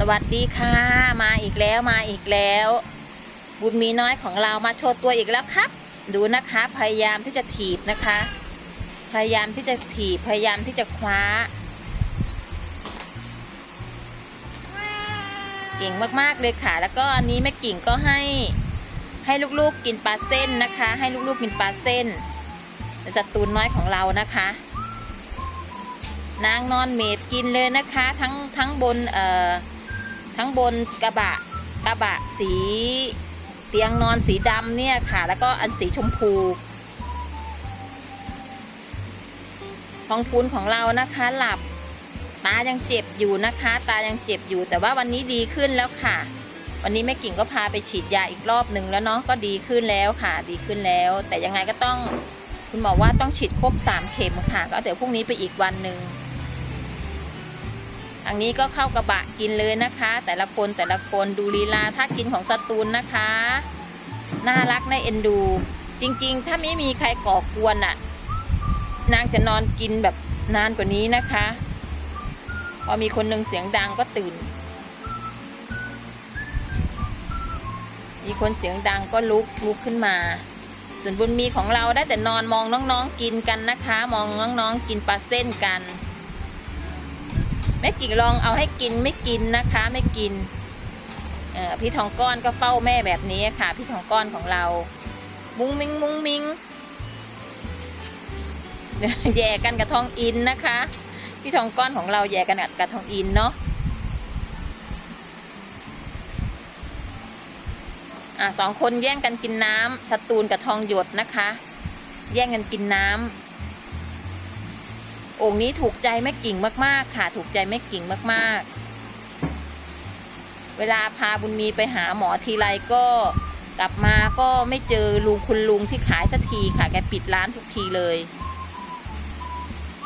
สวัสดีค่ะ มาอีกแล้วมาอีกแล้ว บุญมีน้อยของเรามาโชว์ตัวอีกแล้วครับ ดูนะคะพยายามที่จะถีบนะคะ พยายามที่จะถีบพยายามที่จะคว้า เก่งมากๆเลยค่ะ แล้วก็อันนี้แม่กิ่งก็ให้ให้ลูกๆกินปลาเส้นนะคะ ให้ลูกๆกินปลาเส้นเป็นสตูนน้อยของเรานะคะ นางนอนเมบกินเลยนะคะ ทั้งทั้งบนเอ่อ ทั้งบนกระบะกระบะสีเตียงนอนสีดำเนี่ยค่ะ แล้วก็อันสีชมพูทองพูนของเรานะคะหลับตายังเจ็บอยู่นะคะ ตายังเจ็บอยู่ แต่ว่าวันนี้ดีขึ้นแล้วค่ะ วันนี้แม่กิ่งก็พาไปฉีดยาอีกรอบหนึ่งแล้วเนาะก็ดีขึ้นแล้วค่ะ ดีขึ้นแล้ว แต่ยังไงก็ต้องคุณหมอว่าต้องฉีดครบสามเข็มค่ะ ก็เดี๋ยวพรุ่งนี้ไปอีกวันหนึ่ง ทางนี้ก็เข้ากระบะกินเลยนะคะ แต่ละคนแต่ละคนดูลีลาถ้ากินของสตูลนะคะ น่ารักน่าเอ็นดู จริง ๆ ถ้าไม่มีใครก่อกวนอะ นางจะนอนกินแบบนานกว่านี้นะคะ พอมีคนหนึ่งเสียงดังก็ตื่น มีคนเสียงดังก็ลุกลุกขึ้นมา ส่วนบุญมีของเราได้แต่นอนมองน้องๆกินกันนะคะ มองน้องๆกินปลาเส้นกัน ม่กิ่งลองเอาให้กินไม่กินนะคะ ไม่กินพี่ทองก้อนก็เฝ้าแม่แบบนี้ค่ะ พี่ทองก้อนของเรา มุ้งมิงมุ้งมิงแย่กันกับทองอินนะคะ พี่ทองก้อนของเราแย่กันกับทองอินเนาะอะสองคนแย่งกันกินน้ำสตูนกับทองหยดนะคะ แย่งกันกินน้ำ อ่งนี้ถูกใจแม่กิ่งมากๆ ค่ะ ถูกใจแม่กิ่งมากๆ เวลาพาบุญมีไปหาหมอทีไรก็กลับมาก็ไม่เจอลุงคุณลุงที่ขายสักทีค่ะแกปิดร้านทุกทีเลย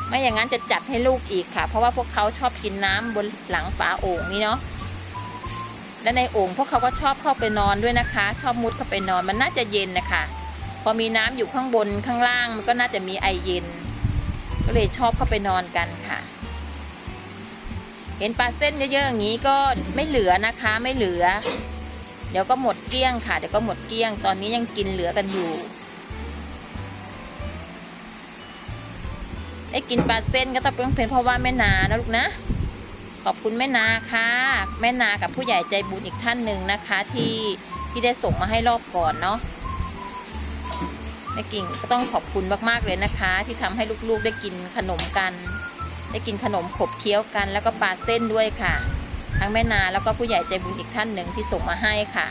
ไม่อย่างนั้นจะจัดให้ลูกอีกค่ะ เพราะว่าพวกเขาชอบกินน้ำบนหลังฝาโอ่งนี่เนาะและในโอ่งพวกเขาก็ชอบเข้าไปนอนด้วยนะคะ ชอบมุดเข้าไปนอนมันน่าจะเย็นนะคะ พอมีน้ำอยู่ข้างบนข้างล่างมันก็น่าจะมีไอเย็น ก็เลยชอบเข้าไปนอนกันค่ะ เห็นปลาเส้นเยอะๆอย่างนี้ก็ไม่เหลือนะคะ ไม่เหลือ เดี๋ยวก็หมดเกลี้ยงค่ะ เดี๋ยวก็หมดเกลี้ยง ตอนนี้ยังกินเหลือกันอยู่ ได้กินปลาเส้นก็ต้องเป็นเพราะว่าแม่นานะลูกนะ ขอบคุณแม่นาค่ะ แม่นากับผู้ใหญ่ใจบุญอีกท่านหนึ่งนะคะ ที่ที่ได้ส่งมาให้รอบก่อนเนาะ แม่กิ่งก็ต้องขอบคุณมากๆเลยนะคะ ที่ทำให้ลูกๆได้กินขนมกัน ได้กินขนมขบเคี้ยวกัน แล้วก็ปลาเส้นด้วยค่ะ ทั้งแม่นาแล้วก็ผู้ใหญ่ใจบุญอีกท่านหนึ่งที่ส่งมาให้ค่ะ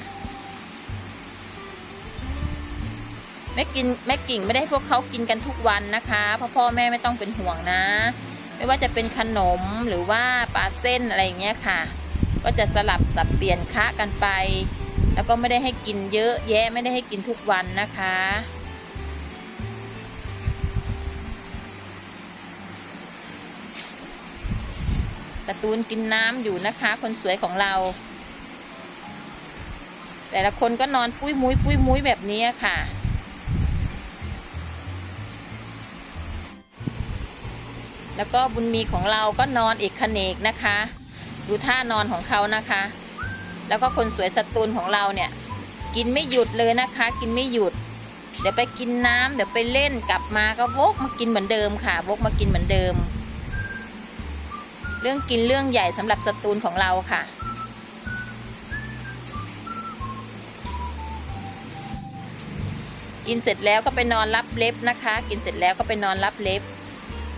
แม่กินแม่กิ่งไม่ได้ให้พวกเขากินกันทุกวันนะคะพราะพ่อแม่ไม่ต้องเป็นห่วงนะ ไม่ว่าจะเป็นขนมหรือว่าปลาเส้นอะไรอย่างเงี้ยค่ะ ก็จะสลับสับเปลี่ยนคะกันไป แล้วก็ไม่ได้ให้กินเยอะแยะไม่ได้ให้กินทุกวันนะคะ สตูนกินน้ำอยู่นะคะ คนสวยของเรา แต่ละคนก็นอนปุ้ยมุ้ยปุ้ยมุ้ยแบบนี้ค่ะ แล้วก็บุญมีของเราก็นอนเอกขเนกนะคะ ดูท่านอนของเขานะคะ แล้วก็คนสวยสตูนของเราเนี่ย กินไม่หยุดเลยนะคะ กินไม่หยุดเดี๋ยวไปกินน้ำเดี๋ยวไปเล่นกลับมาก็วกมากินเหมือนเดิมค่ะวกมากินเหมือนเดิม เรื่องกินเรื่องใหญ่สำหรับสตูนของเราค่ะ กินเสร็จแล้วก็ไปนอนรับเล็บนะคะ กินเสร็จแล้วก็ไปนอนรับเล็บ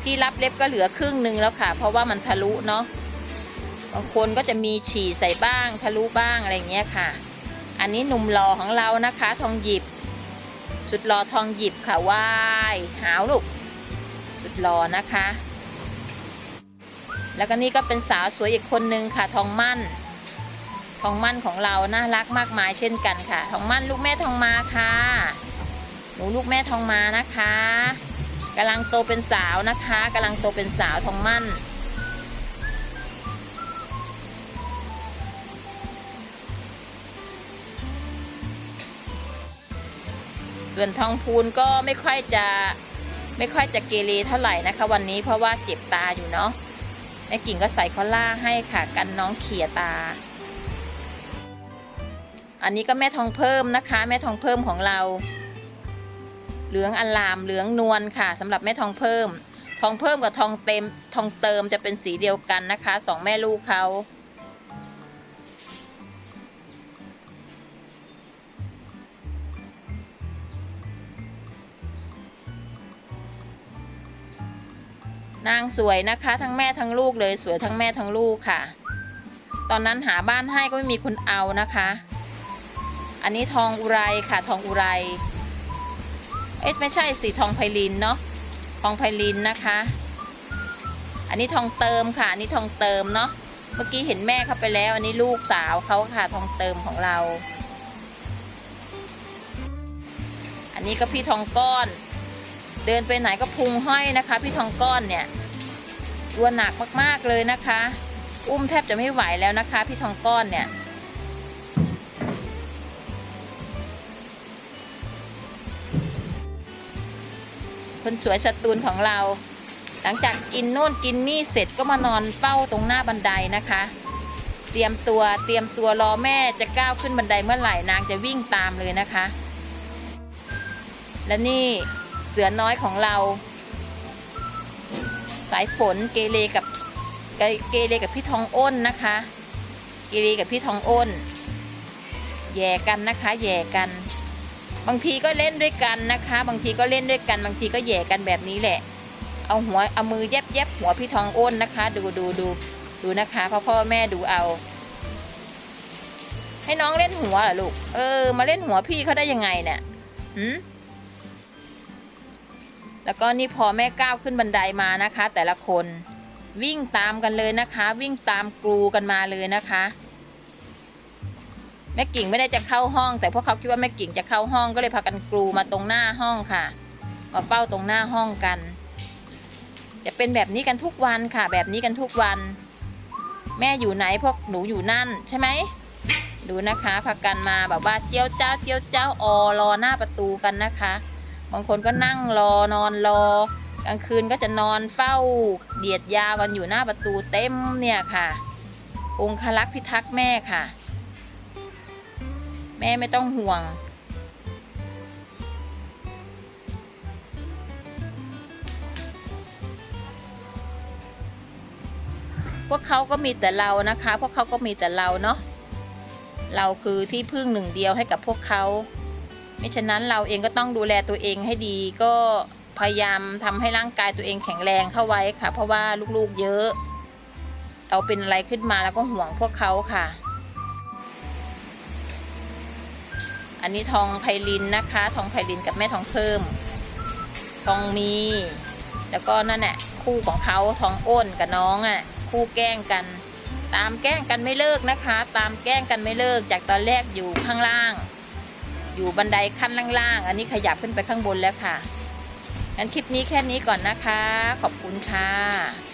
ที่รับเล็บก็เหลือครึ่งหนึ่งแล้วค่ะ เพราะว่ามันทะลุเนาะบางคนก็จะมีฉี่ใส่บ้าง ทะลุบ้างอะไรอย่างเงี้ยค่ะ อันนี้หนุ่มหล่อของเรานะคะ ทองหยิบ สุดหล่อทองหยิบค่ะว่ายหาวลูกสุดหล่อนะคะ แล้วก็นี่ก็เป็นสาวสวยอีกคนนึงค่ะทองมั่น ทองมั่นของเราน่ารักมากมายเช่นกันค่ะ ทองมั่นลูกแม่ทองมาค่ะ หนูลูกแม่ทองมานะคะกำลังโตเป็นสาวนะคะกำลังโตเป็นสาวทองมั่นส่วนทองพูนก็ไม่ค่อยจะไม่ค่อยจะเกเรเท่าไหร่นะคะ วันนี้เพราะว่าเจ็บตาอยู่เนาะ ม่กิ่งก็ใส่คอล่าให้ค่ะ กันน้องเขียตา อันนี้ก็แม่ทองเพิ่มนะคะ แม่ทองเพิ่มของเรา เหลืองอลามเหลืองนวลค่ะสำหรับแม่ทองเพิ่ม ทองเพิ่มกับทองเต็มทองเติมจะเป็นสีเดียวกันนะคะสองแม่ลูกเขา นางสวยนะคะ ทั้งแม่ทั้งลูกเลยสวยทั้งแม่ทั้งลูกค่ะ ตอนนั้นหาบ้านให้ก็ไม่มีคนเอานะคะ อันนี้ทองอุไรค่ะ ทองอุไร เอ๊ะไม่ใช่สีทองไพลินเนาะทองไพลินนะคะ อันนี้ทองเติมค่ะอันนี้ทองเติมเนาะเมื่อกี้เห็นแม่เขาไปแล้ว อันนี้ลูกสาวเขาค่ะทองเติมของเรา อันนี้ก็พี่ทองก้อน เดินไปไหนก็พุงห้อยนะคะ พี่ทองก้อนเนี่ยตัวหนักมากๆเลยนะคะ อุ้มแทบจะไม่ไหวแล้วนะคะ พี่ทองก้อนเนี่ยคนสวยสตูลของเรา หลังจากกินโน่นกินนี่เสร็จก็มานอนเฝ้าตรงหน้าบันไดนะคะ เตรียมตัวเตรียมตัวรอแม่จะก้าวขึ้นบันไดเมื่อไหร่นางจะวิ่งตามเลยนะคะ และนี่ เสือน้อยของเรา สายฝนเกเรกับเกเรกับพี่ทองอ้นนะคะ เกเรกับพี่ทองอ้น แย่กันนะคะ แย่กัน บางทีก็เล่นด้วยกันนะคะ บางทีก็เล่นด้วยกัน บางทีก็แย่กันแบบนี้แหละ เอาหัวเอามือแยบแยบหัวพี่ทองอ้นนะคะ ดูดูดูดูนะคะพ่อพ่อแม่ดูเอา ให้น้องเล่นหัวเหรอลูก เออ มาเล่นหัวพี่เขาได้ยังไงเนี่ยหืม แล้วก็นี่พอแม่ก้าวขึ้นบันไดมานะคะ แต่ละคนวิ่งตามกันเลยนะคะ วิ่งตามกรูกันมาเลยนะคะ แม่กิ่งไม่ได้จะเข้าห้อง แต่พวกเขาคิดว่าแม่กิ่งจะเข้าห้องก็เลยพากันกรูมาตรงหน้าห้องค่ะ มาเฝ้าตรงหน้าห้องกัน จะเป็นแบบนี้กันทุกวันค่ะ แบบนี้กันทุกวัน แม่อยู่ไหนพวกหนูอยู่นั่นใช่ไหมดูนะคะพากันมาแบบว่าเจียวเจ้าเจียวเจ้าออรอหน้าประตูกันนะคะ บางคนก็นั่งรอนอนรอกลางคืนก็จะนอนเฝ้าเดียดยาวกันอยู่หน้าประตูเต็มเนี่ยค่ะ องคลักษ์พิทักษ์แม่ค่ะ แม่ไม่ต้องห่วง พวกเขาก็มีแต่เรานะคะ พวกเขาก็มีแต่เราเนาะเราคือที่พึ่งหนึ่งเดียวให้กับพวกเขา ไม่ฉะนั้นเราเองก็ต้องดูแลตัวเองให้ดีก็พยายามทำให้ร่างกายตัวเองแข็งแรงเข้าไว้ค่ะ เพราะว่าลูกๆเยอะ เราเป็นอะไรขึ้นมาแล้วก็ห่วงพวกเขาค่ะ อันนี้ทองไพลินนะคะ ทองไพลินกับแม่ทองเพิ่ม ทองมี แล้วก็นั่นแหละคู่ของเขาทองอ้นกับน้องอะ คู่แกล้งกัน ตามแกล้งกันไม่เลิกนะคะ ตามแกล้งกันไม่เลิกจากตอนแรกอยู่ข้างล่าง อยู่บันไดขั้นล่างๆ อันนี้ขยับขึ้นไปข้างบนแล้วค่ะงั้นคลิปนี้แค่นี้ก่อนนะคะ ขอบคุณค่ะ